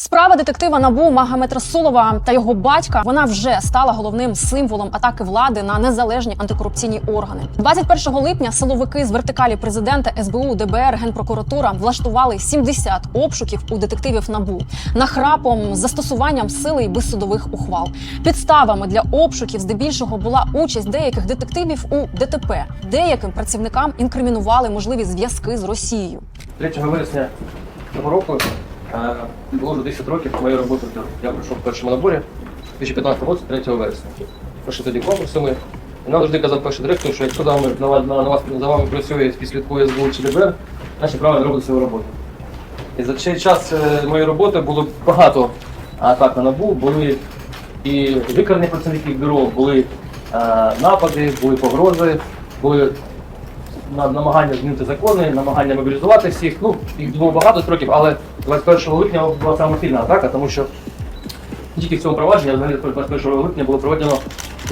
Справа детектива Набу Магомед Расулова та його батька вона вже стала головним символом атаки влади на незалежні антикорупційні органи. 21 липня силовики з вертикалі президента СБУ, ДБР, Генпрокуратура влаштували 70 обшуків у детективів Набу нахрапом, застосуванням сили і без судових ухвал. Підставами для обшуків здебільшого була участь деяких детективів у ДТП. Деяким працівникам інкримінували можливі зв'язки з Росією. 3 вересня цього року було вже 10 років моєї роботи. Я пройшов в першому наборі у 2015 році, 3 вересня. Пройшли тоді конкурсами. І нам завжди казав перший директор, що якщо за вами, на, на, на вас за вами працює і слідкує СБУ чи ДБР, значить правильно робить свою роботу. І за цей час е, моєї роботи було багато атак на НАБУ, були і викрані працівників бюро, були е, напади, були погрози, були намагання змінити закони, намагання мобілізувати всіх. Ну, їх було багато строків, але 21 липня була саме сильна атака, тому що тільки в цьому провадженні, а взагалі 21 липня було проведено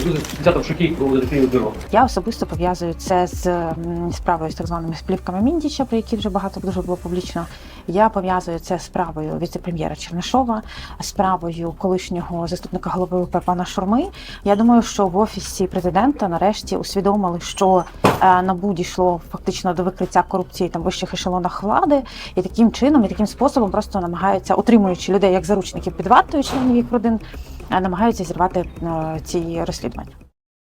дуже десяток шоків у детективів бюро. Я особисто пов'язую це з справою з так званими сплівками Міндіча, про які вже багато дуже було публічно. Я пов'язую це з справою віце-прем'єра Чернишова, справою колишнього заступника голови УП пана Шурми. Я думаю, що в офісі президента нарешті усвідомили, що е, НАБУ дійшло фактично до викриття корупції там вищих ешелонах влади, і таким чином, і таким способом просто намагаються, утримуючи людей як заручників під вартою членів їх родин, намагаються зірвати е, ці розслідування.